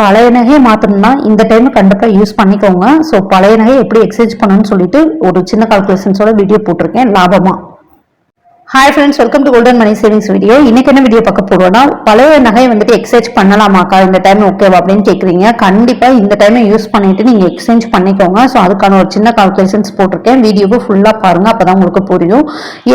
பழைய நகையை மாற்றணும்னா இந்த டைம் கண்டிப்பாக யூஸ் பண்ணிக்கோங்க. ஸோ பழைய நகையை எப்படி எக்ஸ்சேஞ்ச் பண்ணணும்னு சொல்லிட்டு ஒரு சின்ன கால்குலேஷன்ஸோட வீடியோ போட்டிருக்கேன். லாபமாக hi friends welcome to golden money savings video இன்னைக்கு என்ன வீடியோ பார்க்க போறோம்னா பழைய நகை வந்துட்டு எக்ஸ்சேஞ்ச் பண்ணலாமாக்கா? இந்த டைம் ஓகேவா அப்படின்னு கேட்குறீங்க கண்டிப்பாக இந்த டைமை யூஸ் பண்ணிட்டு நீங்கள் எக்ஸ்சேஞ்ச் பண்ணிக்கோங்க. ஸோ அதுக்கான ஒரு சின்ன கால்குலேஷன்ஸ் போட்டிருக்கேன். வீடியோவை ஃபுல்லாக பாருங்க அப்பதான் உங்களுக்கு புரியும்.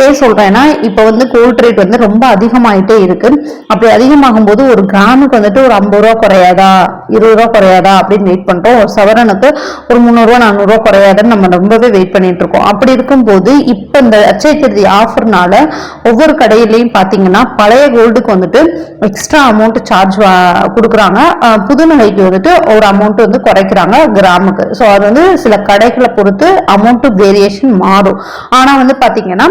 ஏன் சொல்கிறேன்னா இப்போ வந்து கோல்ட் ரேட் வந்து ரொம்ப அதிகமாயிட்டே இருக்கு. அப்படி அதிகமாகும் போது ஒரு கிராமுக்கு வந்துட்டு ஒரு ஐம்பது ரூபா குறையாதா? இருபது ரூபா குறையாதா? அப்படின்னு வெயிட் பண்ணுறோம் ஒரு சவரனுக்கு ஒரு முந்நூறுரூவா நானூறுரூவா குறையாதுன்னு நம்ம ரொம்பவே வெயிட் பண்ணிட்டு இருக்கோம். அப்படி இருக்கும்போது இப்போ இந்த அச்சய திருதி ஆஃபர்னால ஒவ்வொரு கடையிலையும் பார்த்தீங்கன்னா பழைய கோல்டுக்கு வந்துட்டு எக்ஸ்ட்ரா அமௌண்ட் சார்ஜ் கொடுக்குறாங்க. புது நகைக்கு வந்துட்டு ஒரு அமௌண்ட் வந்து குறைக்கிறாங்க கிராமுக்கு. ஸோ அது வந்து சில கடைகளை பொறுத்து அமௌண்ட் வேரியேஷன் மாறும். ஆனால் வந்து பார்த்தீங்கன்னா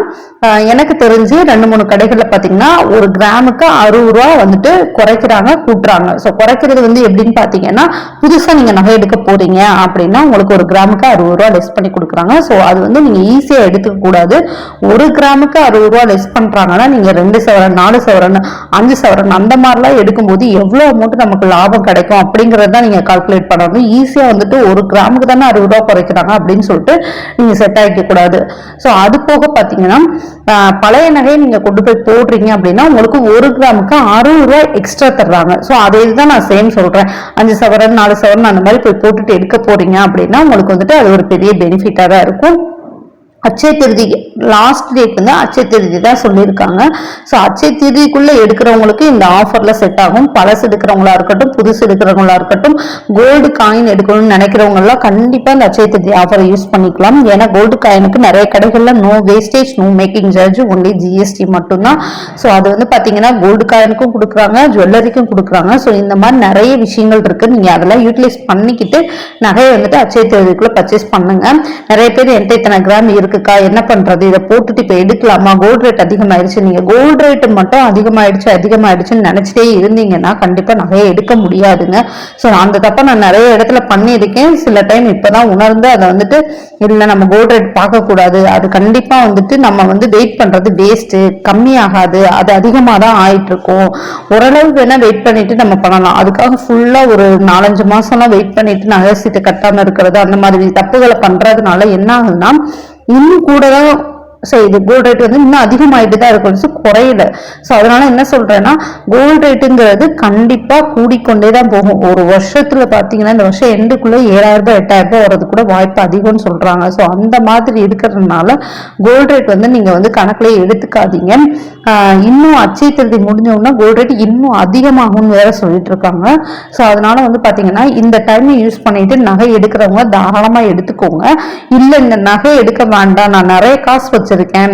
எனக்கு தெரிஞ்சு ரெண்டு மூணு கடைகளில் பார்த்தீங்கன்னா ஒரு கிராமுக்கு அறுபது ரூபா வந்துட்டு குறைக்கிறாங்க கூட்டுறாங்க. ஸோ குறைக்கிறது வந்து எப்படின்னு பார்த்தீங்கன்னா புதுசாக நீங்கள் நகை எடுக்க போறீங்க அப்படின்னா உங்களுக்கு ஒரு கிராமுக்கு அறுபது ரூபா லெஸ் பண்ணி கொடுக்குறாங்க. ஸோ அது வந்து நீங்கள் ஈஸியாக எடுத்துக்க கூடாது. ஒரு கிராமுக்கு அறுபது ரூபா லெஸ் பண்ணுறாங்கன்னா நீங்கள் ரெண்டு சவரன் நாலு சவரன் அஞ்சு சவரன் அந்த மாதிரிலாம் எடுக்கும்போது எவ்வளோ அமௌண்ட் நமக்கு லாபம் கிடைக்கும் அப்படிங்கிறது தான் நீங்கள் கால்குலேட் பண்ணணும். ஈஸியாக வந்துட்டு ஒரு கிராமுக்கு தானே அறுபது ரூபா குறைக்கிறாங்க அப்படின்னு சொல்லிட்டு நீங்கள் செட் ஆகிக்கக்கூடாது ஸோ அது போக பார்த்தீங்கன்னா பழைய நகையை நீங்கள் கொண்டு போய் போடுறீங்க அப்படின்னா உங்களுக்கு ஒரு கிராமுக்கு அறுபது ரூபாய் எக்ஸ்ட்ரா தர்றாங்க. ஸோ அதே தான் நான் சேம் சொல்கிறேன் அஞ்சு சவரன் நாலு சவரன் அந்த மாதிரி போய் போட்டுட்டு எடுக்க போகிறீங்க அப்படின்னா உங்களுக்கு வந்துட்டு அது ஒரு பெரிய பெனிஃபிட்டாக தான் இருக்கும். அச்சய திருதி லாஸ்ட் டேட் வந்து அச்சய திருதி தான் சொல்லியிருக்காங்க. ஸோ அச்சயத்திருதிக்குள்ளே எடுக்கிறவங்களுக்கு இந்த ஆஃபரில் செட் ஆகும். பழசு எடுக்கிறவங்களா இருக்கட்டும் புதுசு எடுக்கிறவங்களா இருக்கட்டும் கோல்டு காயின் எடுக்கணும்னு நினைக்கிறவங்கெல்லாம் கண்டிப்பாக இந்த அச்சய திருதி ஆஃபரை யூஸ் பண்ணிக்கலாம். ஏன்னா கோல்டு காயினுக்கு நிறைய கடைகளில் no wastage no making charge only GST மட்டும்தான். ஸோ அது வந்து பார்த்தீங்கன்னா கோல்டு காயினுக்கும் கொடுக்குறாங்க ஜுவல்லரிக்கும் கொடுக்குறாங்க. ஸோ இந்த மாதிரி நிறைய விஷயங்கள் இருக்குது நீங்கள் அதெல்லாம் யூட்டிலைஸ் பண்ணிக்கிட்டு நகையை வந்துட்டு அச்சயத்திருதிக்குள்ளே பர்ச்சேஸ் பண்ணுங்க. நிறைய பேர் என்கிட்ட இத்தனை கிராம் இருக்குக்கா? என்ன பண்றது? இதை போட்டுட்டு இப்போ எடுக்கலாமா? கோல்டு ரேட் அதிகமாயிருச்சு நீங்க கோல்டு ரேட்டு மட்டும் அதிகமாயிடுச்சு அதிகமாயிடுச்சுன்னு நினைச்சிட்டே இருந்தீங்கன்னா கண்டிப்பா நகையை எடுக்க முடியாதுங்க. ஸோ அந்த தப்பை நான் நிறைய இடத்துல பண்ணியிருக்கேன். சில டைம் இப்பதான் உணர்ந்து அதை வந்துட்டு இல்லை நம்ம கோல்டு ரேட் பார்க்கக்கூடாது. அது கண்டிப்பா வந்துட்டு நம்ம வந்து வெயிட் பண்றது வேஸ்ட்டு கம்மியாகாது. அது அதிகமாக தான் ஆயிட்டு இருக்கும் ஓரளவு வேணா வெயிட் பண்ணிட்டு நம்ம பண்ணலாம். அதுக்காக ஃபுல்லா ஒரு நாலஞ்சு மாசம்லாம் வெயிட் பண்ணிட்டு நகை சீட்டு கட்டாம இருக்கிறது அந்த மாதிரி தப்புகளை பண்றதுனால என்ன ஆகுதுன்னா இன்னும் கூட தான் ஸோ இது கோல்டு ரேட் வந்து இன்னும் அதிகமாகிட்டு தான் இருக்கும் ஸோ குறையல. ஸோ அதனால என்ன சொல்றேன்னா கோல்டு ரேட்டுங்கிறது கண்டிப்பாக கூடிக்கொண்டே தான் போகும். ஒரு வருஷத்துல பார்த்தீங்கன்னா இந்த வருஷம் எண்டுக்குள்ளே ஏழாயிரம் ரூபாய் எட்டாயிரம் ரூபாய் வரது கூட வாய்ப்பு அதிகம்னு சொல்றாங்க. ஸோ அந்த மாதிரி இருக்கிறதுனால கோல்டு ரேட் வந்து நீங்க வந்து கணக்குல எடுத்துக்காதீங்க. இன்னும் அச்சய திருதி முடிஞ்சோம்னா கோல்டு ரேட் இன்னும் அதிகமாகும்னு வேற சொல்லிட்டு இருக்காங்க. ஸோ அதனால வந்து பார்த்தீங்கன்னா இந்த டைமை யூஸ் பண்ணிட்டு நகை எடுக்கிறவங்க தாராளமாக எடுத்துக்கோங்க. இல்லை இந்த நகை எடுக்க வேண்டாம். நான் நிறைய காசு வச்சு வச்சிருக்கேன்.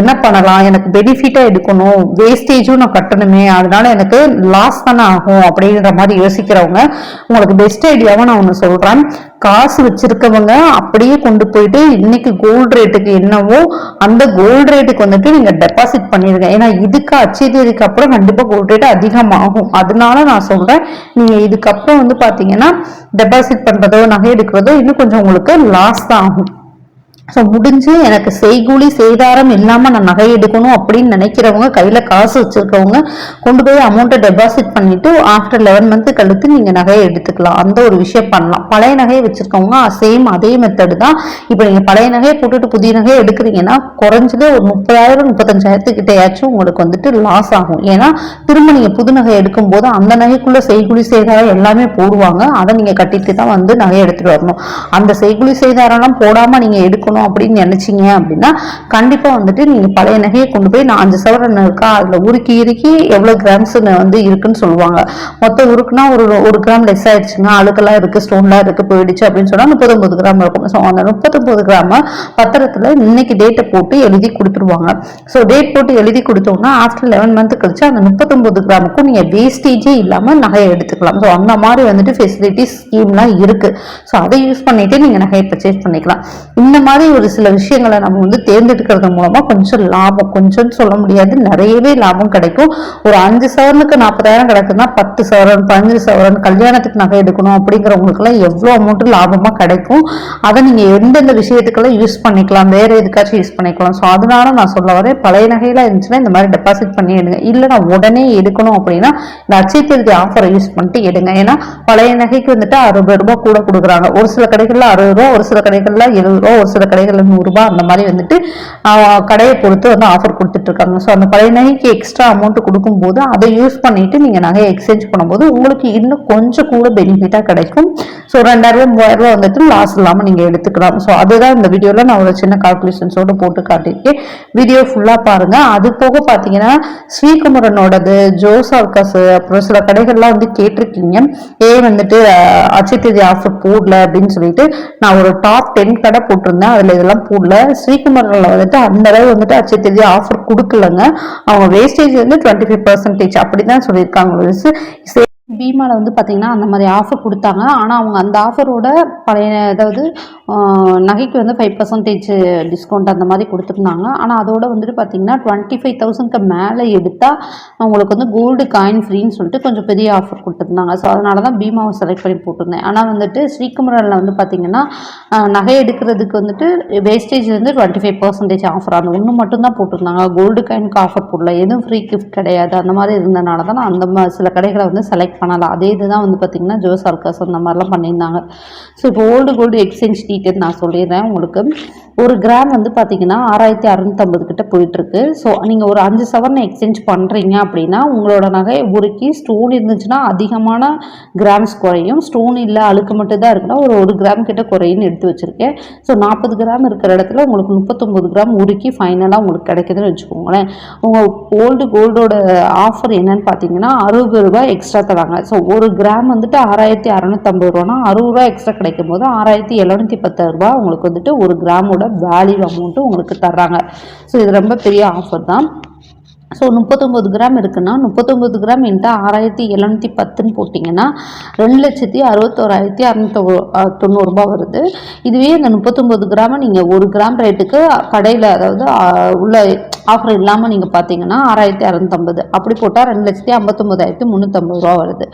என்ன பண்ணலாம்? எனக்கு பெனிஃபிட்டா எடுக்கணும். வேஸ்டேஜும் நான் கட்டணுமே. அதனால எனக்கு லாஸ் தானே ஆகும் அப்படின்ற மாதிரி யோசிக்கிறவங்க உங்களுக்கு பெஸ்ட் ஐடியாவை நான் ஒன்று சொல்றேன். காசு வச்சிருக்கவங்க அப்படியே கொண்டு போயிட்டு இன்னைக்கு கோல்டு ரேட்டுக்கு என்னவோ அந்த கோல்டு ரேட்டுக்கு வந்துட்டு நீங்க டெபாசிட் பண்ணிருங்க. ஏன்னா இதுக்கு அச்சயத்துக்கு அப்புறம் கண்டிப்பா கோல்டு ரேட் அதிகமாகும். அதனால நான் சொல்றேன் நீங்க இதுக்கப்புறம் வந்து பாத்தீங்கன்னா டெபாசிட் பண்றதோ நகை எடுக்கிறதோ இன்னும் கொஞ்சம் உங்களுக்கு லாஸ் தான் ஆகும். ஸோ முடிஞ்சு எனக்கு செய்கூலி செய்தாரம் இல்லாமல் நான் நகை எடுக்கணும் அப்படின்னு நினைக்கிறவங்க கையில் காசு வச்சுருக்கவங்க கொண்டு போய் அமௌண்ட்டை டெபாசிட் பண்ணிவிட்டு ஆஃப்டர் லெவன் மந்த்து கழித்து நீங்கள் நகையை எடுத்துக்கலாம். அந்த ஒரு விஷயம் பண்ணலாம். பழைய நகையை வச்சுருக்கவங்க சேம் அதே மெத்தடு தான். இப்போ நீங்கள் பழைய நகையை போட்டுட்டு புதிய நகையை எடுக்கிறீங்கன்னா குறைஞ்சது ஒரு முப்பதாயிரம் முப்பத்தஞ்சாயிரத்துக்கிட்டையாச்சும் உங்களுக்கு வந்துட்டு லாஸ் ஆகும். ஏன்னா திரும்ப நீங்கள் புது நகை எடுக்கும்போது அந்த நகைக்குள்ளே செய்கூலி செய்தாரம் எல்லாமே போடுவாங்க. அதை நீங்கள் கட்டிட்டு தான் வந்து நகையை எடுத்துகிட்டு வரணும். அந்த செய்கூலி செய்தாரம்லாம் போடாமல் நீங்கள் எடுக்கணும் அப்படின்னு நினைச்சீங்க அப்படின்னா கண்டிப்பா வந்துட்டு நீங்க பழைய நகையை கொண்டு போய் நான் அஞ்சு சவரன் இருக்கா? அதுல உருக்கி இறுக்கி எவ்வளவு கிராம்ஸ் வந்து இருக்குன்னு சொல்லுவாங்க. மொத்தம் உருக்குனா ஒரு ஒரு கிராம் லெஸ் ஆயிடுச்சுங்க. அழுக்கெல்லாம் இருக்கு ஸ்டோன்லாம் இருக்கு போயிடுச்சு அப்படின்னு சொன்னா முப்பத்தொம்பது கிராம் இருக்கும். ஸோ அந்த முப்பத்தொம்பது கிராம பத்திரத்துல இன்னைக்கு டேட்டை போட்டு எழுதி கொடுத்துருவாங்க. ஸோ டேட் போட்டு எழுதி கொடுத்தோம்னா ஆஃப்டர் லெவன் மந்த் கழிச்சு அந்த முப்பத்தொம்பது கிராமுக்கும் நீங்கள் வேஸ்டேஜே இல்லாமல் நகையை எடுத்துக்கலாம். ஸோ அந்த மாதிரி வந்துட்டு ஃபெசிலிட்டிஸ் ஸ்கீம்லாம் இருக்கு. ஸோ அதை யூஸ் பண்ணிட்டு நீங்கள் நகையை பர்ச்சேஸ் பண்ணிக்கலாம். இந்த மாதிரி மாதிரி ஒரு சில விஷயங்களை நம்ம வந்து தேர்ந்தெடுக்கிறது மூலமா கொஞ்சம் லாபம். கொஞ்சம்னு சொல்ல முடியாது. நிறையவே லாபம் கிடைக்கும். ஒரு அஞ்சு சவரனுக்கு நாற்பதாயிரம் கிடக்குன்னா பத்து சவரன் பதினஞ்சு சவரன் கல்யாணத்துக்கு நகை எடுக்கணும் அப்படிங்கிறவங்களுக்குலாம் எவ்வளோ அமௌண்ட் லாபமாக கிடைக்கும். அதை நீங்கள் எந்தெந்த விஷயத்துக்கெல்லாம் யூஸ் பண்ணிக்கலாம் வேற எதுக்காச்சும் யூஸ் பண்ணிக்கலாம். ஸோ அதனால நான் சொல்ல வரேன் பழைய நகையெல்லாம் இருந்துச்சுன்னா இந்த மாதிரி டெபாசிட் பண்ணி எடுங்க. இல்லை நான் உடனே எடுக்கணும் அப்படின்னா இந்த அச்சய திருதி ஆஃபரை யூஸ் பண்ணிட்டு எடுங்க. ஏன்னா பழைய நகைக்கு வந்துட்டு அறுபது ரூபாய் கூட கொடுக்குறாங்க. ஒரு சில கடைகளில் அறுபது ரூபா ஒரு சில கடைகளில் எழுபது ரூபா ஒரு சில கடைகளில் நூறுரூபா அந்த மாதிரி வந்துட்டு கடையை பொறுத்து வந்து ஆஃபர் கொடுத்துட்டு இருக்காங்க ஸோ அந்த பழைய நகைக்கு எக்ஸ்ட்ரா அமௌண்ட் கொடுக்கும்போது அதை யூஸ் பண்ணிட்டு நீங்கள் நகையை எக்ஸ்சேஞ்ச் பண்ணும்போது உங்களுக்கு இன்னும் கொஞ்சம் கூட பெனிஃபிட்டாக கிடைக்கும். ஸோ ரெண்டாயிரம் ரூபாய் மூவாயிரம் ரூபாய் வந்துட்டு லாஸ் இல்லாமல் நீங்கள் எடுத்துக்கலாம். ஸோ அதுதான் இந்த வீடியோவில் நான் ஒரு சின்ன கால்குலேஷன்ஸோட போட்டு காட்டியிருக்கேன். வீடியோ ஃபுல்லாக பாருங்க. அது போக பார்த்தீங்கன்னா ஸ்ரீகுமரனோடது ஜோசால்காஸ் அப்புறம் சில கடைகள்லாம் வந்து கேட்டிருக்கீங்க. ஏன் வந்துட்டு அஹ், தேதி ஆஃபர் போடல அப்படின்னு சொல்லிட்டு நான் ஒரு டாப் டென் கடை போட்டிருந்தேன். அதில் இதெல்லாம் போடல. ஸ்ரீகுமரில் வந்துட்டு அந்த அளவு வந்துட்டு அட்சய தேதி ஆஃபர் கொடுக்கலங்க. அவங்க வேஸ்டேஜ் வந்து டுவெண்ட்டி ஃபைவ் பர்சன்டேஜ் அப்படி தான் சொல்லியிருக்காங்க பீமாவில் வந்து பார்த்தீங்கன்னா அந்த மாதிரி ஆஃபர் கொடுத்தாங்க. ஆனால் அவங்க அந்த ஆஃபரோட பழைய அதாவது நகைக்கு வந்து ஃபைவ் பர்சன்டேஜ் டிஸ்கவுண்ட் அந்த மாதிரி கொடுத்துருந்தாங்க. ஆனால் அதோட வந்துட்டு பார்த்தீங்கன்னா டுவெண்ட்டி ஃபைவ் தௌசண்ட்க்கு மேலே எடுத்தால் அவங்களுக்கு வந்து கோல்டு காயின் ஃப்ரீன்னு சொல்லிட்டு கொஞ்சம் பெரிய ஆஃபர் கொடுத்துருந்தாங்க. ஸோ அதனால தான் பீமாவை செலக்ட் பண்ணி போட்டிருந்தேன். ஆனால் வந்துட்டு ஸ்ரீகுமரனில் வந்து பார்த்தீங்கன்னா நகை எடுக்கிறதுக்கு வந்துட்டு வேஸ்டேஜ் வந்து டுவெண்ட்டி ஃபைவ் பர்சன்டேஜ் ஆஃபர் அந்த ஒன்று மட்டும்தான் போட்டிருந்தாங்க. கோல்டு காயினுக்கு ஆஃபர் போடல. எதுவும் ஃப்ரீ கிஃப்ட் கிடையாது. அந்த மாதிரி இருந்தனால தான் நான் அந்த சில கடைகளை வந்து செலக்ட் பண்ணலாம். அதே இதுதான் வந்து பார்த்தீங்கன்னா ஜோஸ் அல்காஸ் அந்த மாதிரிலாம் பண்ணியிருந்தாங்க. ஸோ இப்போ ஓல்டு கோல்டு எக்ஸ்சேஞ்ச் டீட்டெயில் நான் சொல்லிடுறேன் உங்களுக்கு. ஒரு கிராம் வந்து பார்த்தீங்கன்னா ஆறாயிரத்தி அறுநூத்தம்பது கிட்ட போயிட்டுருக்கு. ஸோ நீங்கள் ஒரு அஞ்சு சவரன் எக்ஸ்சேஞ்ச் பண்ணுறீங்க அப்படின்னா உங்களோட நகை உருக்கி ஸ்டோன் இருந்துச்சுன்னா அதிகமான கிராம்ஸ் குறையும். ஸ்டோன் இல்லை அழுக்கு மட்டும் தான் இருக்குன்னா ஒரு ஒரு கிராம் கிட்ட குறையுன்னு எடுத்து வச்சுருக்கேன். ஸோ நாற்பது கிராம் இருக்கிற இடத்துல உங்களுக்கு முப்பத்தொம்பது கிராம் உருக்கி ஃபைனலாக உங்களுக்கு கிடைக்குதுன்னு வச்சுக்கோங்களேன். உங்கள் ஓல்டு கோல்டோட ஆஃபர் என்னன்னு பார்த்தீங்கன்னா அறுபது ரூபாய் எக்ஸ்ட்ரா தராங்க. ஸோ ஒரு கிராம் வந்துட்டு ஆறாயிரத்தி அறநூற்றம்பது ரூபானா அறுபது ரூபா எக்ஸ்ட்ரா கிடைக்கும் போது ஆறாயிரத்தி எழுநூத்தி பத்து ரூபா உங்களுக்கு வந்துட்டு ஒரு கிராமோட வேல்யூ அமௌண்ட்டு உங்களுக்கு தர்றாங்க. ஸோ இது ரொம்ப பெரிய ஆஃபர் தான். ஸோ முப்பத்தொம்பது கிராம் இருக்குன்னா முப்பத்தொம்பது கிராம் இன்ட்டு ஆறாயிரத்தி எழுநூற்றி பத்துன்னு போட்டிங்கன்னா ரெண்டு லட்சத்தி அறுபத்தோராயிரத்தி அறநூத்தி தொண்ணூறுரூபா வருது. இதுவே இந்த முப்பத்தொம்பது கிராமை நீங்கள் ஒரு கிராம் ரேட்டுக்கு கடையில் அதாவது உள்ள ஆஃபர் இல்லாமல் நீங்கள் பார்த்தீங்கன்னா ஆறாயிரத்தி அறநூத்தம்பது. அப்படி போட்டால் ரெண்டு லட்சத்தி ஐம்பத்தொம்பதாயிரத்தி முந்நூற்றம்பது ரூபா வருது.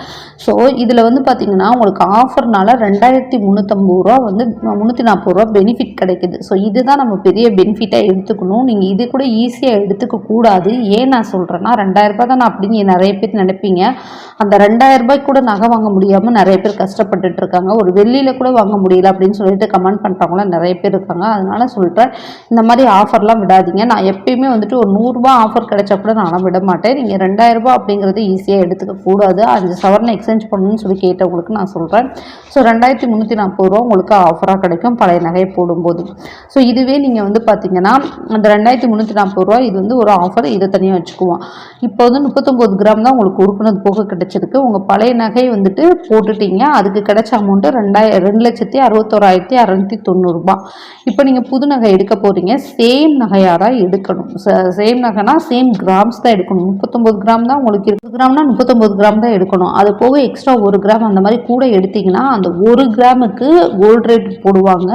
ஸோ இதில் வந்து பார்த்தீங்கன்னா உங்களுக்கு ஆஃபர்னால ரெண்டாயிரத்தி முந்நூற்றம்பது ரூபா வந்து முந்நூற்றி நாற்பது ரூபா பெனிஃபிட் கிடைக்குது. ஸோ இதுதான் நம்ம பெரிய பெனிஃபிட்டாக எடுத்துக்கணும். நீங்கள் இது கூட ஈஸியாக எடுத்துக்க கூடாது ஏன் நான் சொல்கிறேன்னா ரெண்டாயிரம் ரூபாய் தான் அப்படின்னு நிறைய பேர் நினைப்பீங்க. அந்த ரெண்டாயிரரூபாய்க்கு கூட நகை வாங்க முடியாமல் நிறைய பேர் கஷ்டப்பட்டுட்டு இருக்காங்க. ஒரு வெள்ளியில் கூட வாங்க முடியல அப்படின்னு சொல்லிட்டு கமெண்ட் பண்ணுறவங்களாம் நிறைய பேர் இருக்காங்க. அதனால சொல்கிறேன் இந்த மாதிரி ஆஃபர்லாம் விடாதீங்க. நான் எப்பயுமே வந்துட்டு ஒரு நூறுரூபா ஆஃபர் கிடைச்சா கூட நானும் விட மாட்டேன். நீங்கள் ரெண்டாயிரரூபா அப்படிங்கிறது ஈஸியாக எடுத்துக்க கூடாது. அஞ்சு சவரனை எக்ஸ்சேஞ்ச் பண்ணணும்னு சொல்லி கேட்டவங்களுக்கு நான் சொல்கிறேன் ஸோ ரெண்டாயிரத்தி முந்நூற்றி நாற்பது ரூபா உங்களுக்கு ஆஃபராக கிடைக்கும். பழைய நகையை போடும்போது. ஸோ இதுவே நீங்கள் வந்து பார்த்தீங்கன்னா அந்த ரெண்டாயிரத்தி முந்நூற்றி நாற்பது ரூபா இது வந்து ஒரு ஆஃபர் இதை தனியாக வச்சுக்குவோம். இப்போ வந்து முப்பத்தொம்போது கிராம் தான் உங்களுக்கு உறுப்பினது போக கிடைச்சிருக்கு உங்கள் பழைய நகை வந்துட்டு போட்டுட்டீங்க. அதுக்கு கிடைச்ச அமௌண்ட்டு ரெண்டாயிரம் ரெண்டு லட்சத்தி அறுபத்தோராயிரத்தி அறநூற்றி தொண்ணூறுபா இப்போ நீங்கள் புது நகை எடுக்க போகிறீங்க சேம் நகையாக தான் எடுக்கணும். சேம் நகைனா சேம் கிராம்ஸ் தான் எடுக்கணும். முப்பத்தொம்போது கிராம் தான் உங்களுக்கு இருபது கிராம்னா முப்பத்தொம்போது கிராம் தான் எடுக்கணும். அது போக எக்ஸ்ட்ரா ஒரு கிராம் அந்த மாதிரி கூட எடுத்தீங்கன்னா அந்த ஒரு கிராமுக்கு கோல்டு ரேட் போடுவாங்க.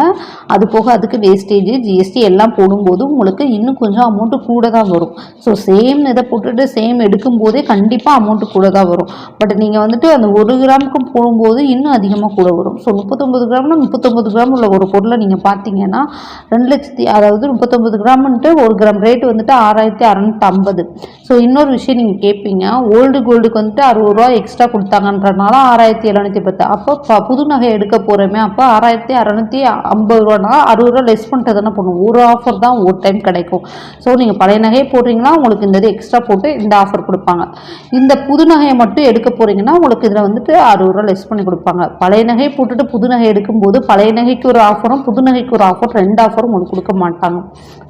அது போக அதுக்கு வேஸ்டேஜ் ஜிஎஸ்டி எல்லாம் போடும்போது உங்களுக்கு இன்னும் கொஞ்சம் அமௌண்ட்டு கூட தான் வரும். ஸோ சேம் சேம் இதை போட்டுட்டு சேம் எடுக்கும்போதே கண்டிப்பாக அமௌண்ட்டு கூட தான் வரும். பட் நீங்கள் வந்துட்டு அந்த ஒரு கிராமுக்கு போடும்போது இன்னும் அதிகமாக கூட வரும். ஸோ முப்பத்தொம்பது கிராம்னா முப்பத்தொம்பது கிராம் உள்ள ஒரு பொருளை நீங்கள் பார்த்தீங்கன்னா ரெண்டு லட்சத்தி அதாவது முப்பத்தொம்பது கிராம்ன்ட்டு ஒரு கிராம் ரேட் வந்துட்டு ஆறாயிரத்தி அறநூற்றி ஐம்பது ஸோ இன்னொரு விஷயம் நீங்கள் கேட்பீங்க ஓல்டு கோல்டுக்கு வந்துட்டு அறுபது ரூபா எக்ஸ்ட்ரா கொடுத்தாங்கன்றனால ஆறாயிரத்தி எழுநூற்றி பத்து அப்போ புது நகை எடுக்க போகிறோமே அப்போ ஆறாயிரத்தி அறநூற்றி ஐம்பது ரூபானா அறுபது ரூபா லெஸ் பண்ணிட்டு தானே பண்ணும் ஒரு ஆஃபர் தான் ஒரு டைம் கிடைக்கும். ஸோ நீங்கள் பழைய நகையை போடுறீங்கன்னா உங்களுக்கு இந்த இது எக்ஸ்ட்ரா போட்டு இந்த ஆஃபர் கொடுப்பாங்க. இந்த புது நகையை மட்டும் எடுக்க போகிறீங்கன்னா உங்களுக்கு இதில் வந்துட்டு அறுபது ரூபா லெஸ் பண்ணி கொடுப்பாங்க. பழைய நகையை போட்டுட்டு புது நகை எடுக்கும்போது பழைய நகைக்கு ஒரு ஆஃபரும் புது நகைக்கு ஒரு ஆஃபர் ரெண்டு ஆஃபரும் உங்களுக்கு கொடுக்க மாட்டாங்க.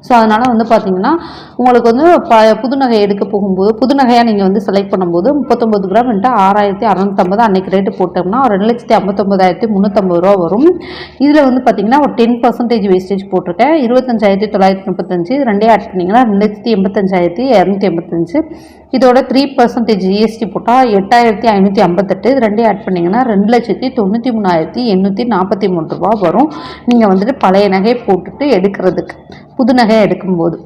ஸோ அதனால் வந்து பார்த்தீங்கன்னா உங்களுக்கு வந்து ப புது நகை எடுக்க போகும்போது புது நகையாக நீங்கள் வந்து செலக்ட் பண்ணும்போது முப்பத்தொம்பது கிராம் வந்துட்டு ஆறாயிரத்தி அறநூற்றம்பது அன்றைக்கி ரேட்டு போட்டோம்னா ஒரு ரெண்டு லட்சத்தி ஐம்பத்தொம்பதாயிரத்தி முந்நூற்றம்பது ரூபா வரும். இதில் வந்து பார்த்தீங்கன்னா ஒரு டென் பர்சன்டேஜ் வேஸ்டேஜ் போட்டிருக்கேன். இருபத்தஞ்சாயிரத்தி தொள்ளாயிரத்தி முப்பத்தஞ்சு ரெண்டே ஆட் பண்ணிங்கன்னா ரெண்டு லட்சத்தி எண்பத்தஞ்சாயிரத்தி இரநூத்தி ஐநூற்றி எண்பத்தஞ்சு இதோட த்ரீ பர்சன்டேஜ் ஜிஎஸ்டி போட்டால் எட்டாயிரத்தி ஐநூற்றி ஐம்பத்தெட்டு. இது ரெண்டையும் ஆட் பண்ணிங்கன்னா ரெண்டு லட்சத்தி தொண்ணூற்றி மூணாயிரத்தி எண்ணூற்றி நாற்பத்தி மூணு ரூபா வரும். நீங்கள் வந்துட்டு பழைய நகையை போட்டுட்டு எடுக்கிறதுக்கு புது நகையை எடுக்கும்போது.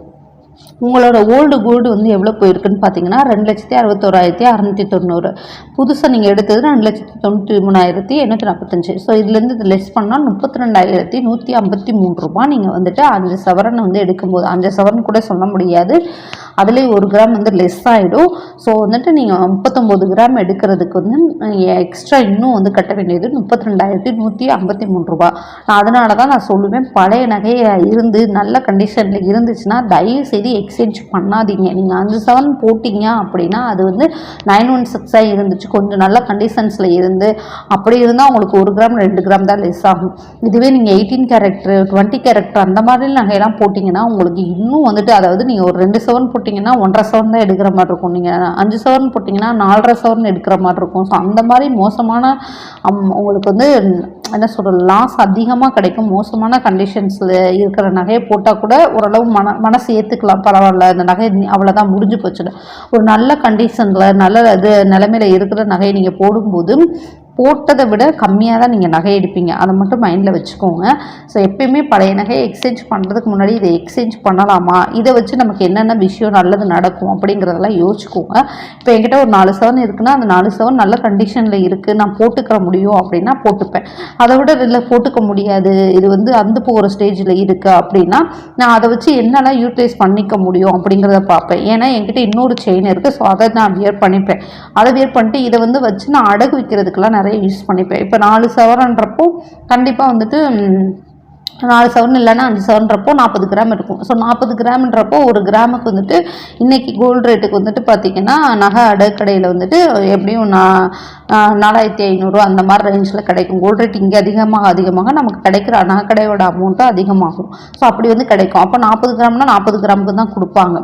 உங்களோட ஓல்டு கோல்டு வந்து எவ்வளோ போயிருக்குன்னு பார்த்தீங்கன்னா ரெண்டு லட்சத்தி அறுபத்தோராயிரத்தி அறநூற்றி தொண்ணூறு. புதுசாக நீங்கள் எடுத்தது ரெண்டு லட்சத்தி தொண்ணூற்றி மூணாயிரத்தி எண்ணூற்றி நாற்பத்தஞ்சு ஸோ இதுலேருந்து இது லெஸ் பண்ணால் முப்பத்தி ரெண்டாயிரத்தி நூற்றி ஐம்பத்தி மூணு ரூபா நீங்கள் வந்துட்டு அஞ்சு சவரன் வந்து எடுக்கும்போது அஞ்சு சவரன் கூட சொல்ல முடியாது. அதுலேயே ஒரு கிராம் வந்து லெஸ் ஆகிடும் ஸோ வந்துட்டு நீங்கள் முப்பத்தொம்போது கிராம் எடுக்கிறதுக்கு வந்து எக்ஸ்ட்ரா இன்னும் வந்து கட்ட வேண்டியது முப்பத்தி ரெண்டாயிரத்தி நூற்றி ஐம்பத்தி மூணு ரூபா நான் அதனால தான் நான் சொல்லுவேன் பழைய நகையை இருந்து நல்ல கண்டிஷனில் இருந்துச்சுன்னா தயவு செய்து எக்ஸ்சேஞ்ச் பண்ணாதீங்க. நீங்கள் அஞ்சு செவன் போட்டிங்க அப்படின்னா அது வந்து நைன் ஒன் சிக்ஸாக இருந்துச்சு. கொஞ்சம் நல்ல கண்டிஷன்ஸில் இருந்து அப்படி இருந்தால் உங்களுக்கு ஒரு கிராம் ரெண்டு கிராம் தான் லெஸ் ஆகும். இதுவே நீங்கள் எயிட்டீன் கேரக்டர் டுவெண்ட்டி கேரக்டர் அந்த மாதிரி நகையெல்லாம் போட்டிங்கன்னா உங்களுக்கு இன்னும் வந்துட்டு அதாவது நீங்கள் ஒரு ரெண்டு செவன் போட்டு போட்டிங்கன்னா ஒன்றரை செவன் தான் எடுக்கிற மாதிரி இருக்கும். நீங்கள் அஞ்சு செவன் போட்டிங்கன்னா நாலரை செவன் எடுக்கிற மாதிரி இருக்கும். ஸோ அந்த மாதிரி மோசமான அம், உங்களுக்கு வந்து என்ன சொல்கிறது லாஸ் அதிகமாக கிடைக்கும். மோசமான கண்டிஷன்ஸில் இருக்கிற நகையை போட்டால் கூட ஓரளவு மன மனசு ஏற்றுக்கலாம் பரவாயில்ல இந்த நகை நீ- அவ்வளோதான் முடிஞ்சு போச்சுன்னு. ஒரு நல்ல கண்டிஷனில் நல்ல இது நிலைமையில இருக்கிற நகையை நீங்கள் போடும்போது போட்டதை விட கம்மியாக தான் நீங்கள் நகை எடுப்பீங்க. அதை மட்டும் மைண்டில் வச்சுக்கோங்க. ஸோ எப்பயுமே பழைய நகையை எக்ஸ்சேஞ்ச் பண்ணுறதுக்கு முன்னாடி இதை எக்ஸ்சேஞ்ச் பண்ணலாமா? இதை வச்சு நமக்கு என்னென்ன விஷயம் நல்லது நடக்கும் அப்படிங்கிறதெல்லாம் யோசிச்சுக்கோங்க. இப்போ என்கிட்ட ஒரு நாலு சவன் இருக்குன்னா அந்த நாலு சவன் நல்ல கண்டிஷனில் இருக்குது நான் போட்டுக்கிற முடியும் அப்படின்னா போட்டுப்பேன். அதை விட இல்லை போட்டுக்க முடியாது. இது வந்து அந்து போகிற ஸ்டேஜில் இருக்குது அப்படின்னா நான் அதை வச்சு என்னெல்லாம் யூட்டிலைஸ் பண்ணிக்க முடியும் அப்படிங்கிறத பார்ப்பேன். ஏன்னா என்கிட்ட இன்னொரு செயின் இருக்குது ஸோ அதை நான் வியர் பண்ணிப்பேன். அதை வியர் பண்ணிட்டு இதை வந்து வச்சு நான் அடகு வைக்கிறதுக்கெல்லாம் நிறைய யூஸ் பண்ணிப்பேன். இப்போ நாலு சவரன்றப்போ கண்டிப்பாக வந்துட்டு நாலு சவரன் இல்லைன்னா அஞ்சு சவரன்றப்போ நாற்பது கிராம் இருக்கும் ஸோ நாற்பது கிராம்ன்றப்போ ஒரு கிராமுக்கு வந்துட்டு இன்றைக்கி கோல்டு ரேட்டுக்கு வந்துட்டு பார்த்தீங்கன்னா நகை அடக்கடையில் வந்துட்டு எப்படியும் நான் நாலாயிரத்தி ஐநூறு அந்த மாதிரி ரேஞ்சில் கிடைக்கும். கோல்டு ரேட் இங்கே அதிகமாக அதிகமாக நமக்கு கிடைக்கிற நகைக்கடையோட அமௌண்ட்டும் அதிகமாகும். ஸோ அப்படி வந்து கிடைக்கும். அப்போ நாற்பது கிராம்னா நாற்பது கிராமுக்கு தான் கொடுப்பாங்க.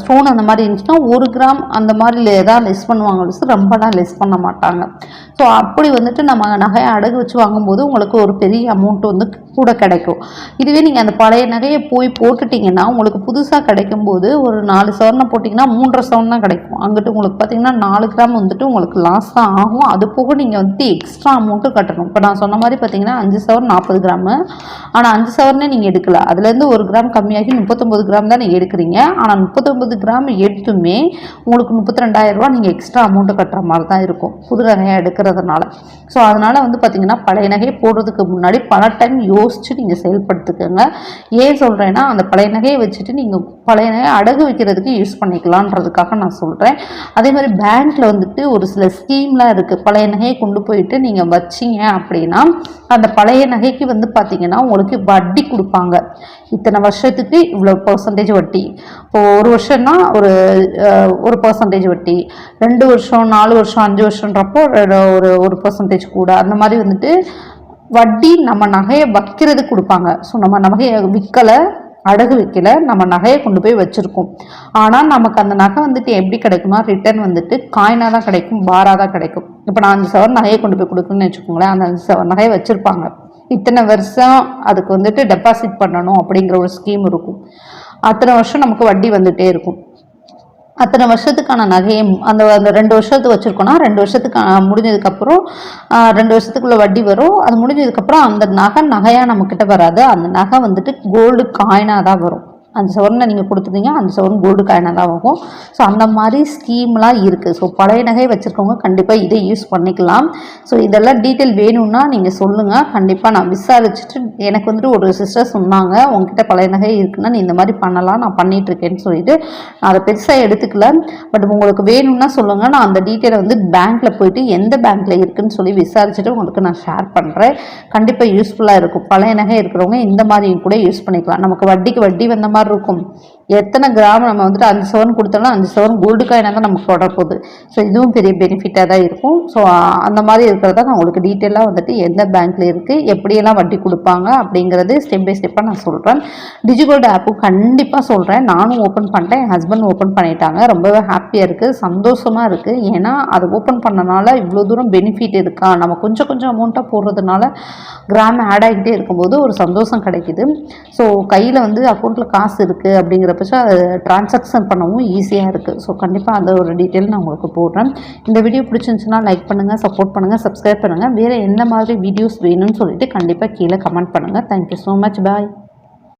ஸ்டோன் அந்த மாதிரி இருந்துச்சுன்னா ஒரு கிராம் அந்த மாதிரி தான் லெஸ் பண்ணுவாங்க. ரொம்பலாம் லெஸ் பண்ண மாட்டாங்க. ஸோ அப்படி வந்துட்டு நம்ம நகையை அடகு வச்சு வாங்கும்போது உங்களுக்கு ஒரு பெரிய அமௌண்ட் வந்து கூட கிடைக்கும். இதுவே நீங்கள் அந்த பழைய நகையை போய் போட்டுட்டிங்கன்னா உங்களுக்கு புதுசாக கிடைக்கும்போது ஒரு நாலு சவரனை போட்டிங்கன்னா மூன்றரை சவரன் தான் கிடைக்கும். அங்கிட்டு உங்களுக்கு பார்த்தீங்கன்னா நாலு கிராம் வந்துட்டு உங்களுக்கு லாஸ் தான் ஆகும். அது போக நீங்கள் வந்துட்டு எக்ஸ்ட்ரா அமௌண்ட்டு கட்டணும். இப்போ நான் சொன்ன மாதிரி பார்த்தீங்கன்னா அஞ்சு சவரன் நாற்பது கிராமு. ஆனால் அஞ்சு சவரனே நீங்கள் எடுக்கல. அதுலேருந்து ஒரு கிராம் கம்மியாகி முப்பத்தொம்பது கிராம் தான் நீங்கள் எடுக்கிறீங்க. ஆனால் முப்பத்தொம்பது கிராம் எடுத்துமே உங்களுக்கு முப்பத்தி ரெண்டாயிரரூபா நீங்கள் எக்ஸ்ட்ரா அமௌண்ட்டு கட்டுற மாதிரி தான் இருக்கும். புது நகையை எடுக்கிறதுனால. ஸோ அதனால் வந்து பார்த்தீங்கன்னா பழைய நகையை போடுறதுக்கு முன்னாடி பல டைம் யோசித்து நீங்கள் செயல்படுத்துக்கோங்க. ஏன் சொல்கிறேன்னா அந்த பழைய நகையை வச்சுட்டு நீங்கள் பழைய நகையை அடகு வைக்கிறதுக்கு யூஸ் பண்ணிக்கலான்றதுக்காக நான் சொல்கிறேன் அதே மாதிரி பேங்க்கில் வந்துட்டு ஒரு சில ஸ்கீம்லாம் இருக்குது பழைய நகையை கொண்டு போயிட்டு நீங்கள் வச்சீங்க அப்படின்னா அந்த பழைய நகைக்கு வந்து பார்த்தீங்கன்னா உங்களுக்கு வட்டி கொடுப்பாங்க. இத்தனை வருஷத்துக்கு இவ்வளோ பர்சன்டேஜ் வட்டி. இப்போ ஒரு வருஷம்னா ஒரு ஒரு பர்சன்டேஜ் வட்டி. ரெண்டு வருஷம் நாலு வருஷம் அஞ்சு வருஷன்றப்போ ஒரு- ஒரு ஒரு பர்சன்டேஜ் கூட. அந்த மாதிரி வந்துட்டு வட்டி நம்ம நகையை வைக்கிறது கொடுப்பாங்க. ஸோ நம்ம நகையை விற்கலை அடகு வைக்கல நம்ம நகையை கொண்டு போய் வச்சுருக்கோம். ஆனால் நமக்கு அந்த நகை வந்துட்டு எப்படி கிடைக்குமா ரிட்டர்ன் வந்துட்டு காயினாக தான் கிடைக்கும் பாராக தான் கிடைக்கும். இப்போ நான் அஞ்சு சவரன் நகையை கொண்டு போய் கொடுக்குன்னு வச்சுக்கோங்களேன் அந்த அஞ்சு சவர் நகையை வச்சுருப்பாங்க. இத்தனை வருஷம் அதுக்கு வந்துட்டு டெபாசிட் பண்ணணும் அப்படிங்கிற ஒரு ஸ்கீம் இருக்கும். அத்தனை வருஷம் நமக்கு வட்டி வந்துகிட்டே இருக்கும். அத்தனை வருஷத்துக்கான நகையை அந்த அந்த ரெண்டு வருஷத்துக்கு வச்சுருக்கோன்னா ரெண்டு வருஷத்துக்கு முடிஞ்சதுக்கப்புறம் ரெண்டு வருஷத்துக்குள்ளே வட்டி வரும். அது முடிஞ்சதுக்கப்புறம் அந்த நகை நகையாக நம்மக்கிட்ட வராது. அந்த நகை வந்துட்டு கோல்டு காயினாக தான் வரும். அந்த சவரனை நீங்கள் கொடுத்துட்டீங்க அந்த சவரன் கோல்டு காயினாக தான் ஆகும் ஸோ அந்த மாதிரி ஸ்கீம்லாம் இருக்குது ஸோ பழைய நகை வச்சுருக்கவங்க கண்டிப்பாக இதை யூஸ் பண்ணிக்கலாம். ஸோ இதெல்லாம் டீட்டெயில் வேணும்னா நீங்கள் சொல்லுங்கள் கண்டிப்பாக நான் விசாரிச்சுட்டு எனக்கு வந்துட்டு ஒரு சிஸ்டர் சொன்னாங்க உங்ககிட்ட பழைய நகை இருக்குன்னா நீ இந்த மாதிரி பண்ணலாம் நான் பண்ணிகிட்ருக்கேன்னு சொல்லிட்டு. நான் அதை பெருசாக எடுத்துக்கல. பட் உங்களுக்கு வேணும்னா சொல்லுங்கள் நான் அந்த டீட்டெயிலை வந்து பேங்க்கில் போயிட்டு எந்த பேங்க்கில் இருக்குன்னு சொல்லி விசாரிச்சுட்டு உங்களுக்கு நான் ஷேர் பண்ணுறேன் கண்டிப்பாக யூஸ்ஃபுல்லாக இருக்கும். பழைய நகை இருக்கிறவங்க இந்த மாதிரி கூட யூஸ் பண்ணிக்கலாம். நமக்கு வட்டிக்கு வட்டி வந்த மாதிரி இருக்கும் எத்தனை கிராம் நம்ம வந்துட்டு அஞ்சு சவரன் கொடுத்தாலும் அஞ்சு சவரன் கோல்டு காயினாக தான் நமக்கு தொடர போகுது. ஸோ இதுவும் பெரிய பெனிஃபிட்டாக தான் இருக்கும். ஸோ அந்த மாதிரி இருக்கிறத நான் உங்களுக்கு டீட்டெயிலாக வந்துட்டு எந்த பேங்க்கில் இருக்குது எப்படியெல்லாம் வட்டி கொடுப்பாங்க அப்படிங்கிறது ஸ்டெப் பை ஸ்டெப்பாக நான் சொல்கிறேன் டிஜிகோல்டு ஆப்பும் கண்டிப்பாக சொல்கிறேன் நானும் ஓப்பன் பண்ணிட்டேன். என் ஹஸ்பண்ட் ஓப்பன் பண்ணிட்டாங்க. ரொம்பவே ஹாப்பியாக இருக்குது சந்தோஷமாக இருக்குது ஏன்னா அது ஓப்பன் பண்ணனால இவ்வளோ தூரம் பெனிஃபிட் இருக்கா? நம்ம கொஞ்சம் கொஞ்சம் அமௌண்ட்டாக போடுறதுனால கிராம் ஆட் ஆகிட்டே இருக்கும்போது ஒரு சந்தோஷம் கிடைக்குது. ஸோ கையில் வந்து அக்கௌண்ட்டில் காசு காசு இருக்குது அப்படிங்கிறப்பச்ச அது ட்ரான்சாக்ஷன் பண்ணவும் ஈஸியாக இருக்குது ஸோ கண்டிப்பாக அந்த ஒரு டீட்டெயில் நான் உங்களுக்கு போடுறேன். இந்த வீடியோ பிடிச்சிருந்துச்சுன்னா லைக் பண்ணுங்கள் சப்போர்ட் பண்ணுங்கள் சப்ஸ்கிரைப் பண்ணுங்கள் வேறு எந்த மாதிரி வீடியோஸ் வேணும்னு சொல்லிட்டு கண்டிப்பாக கீழே கமெண்ட் பண்ணுங்கள் தேங்க்யூ ஸோ மச் பாய்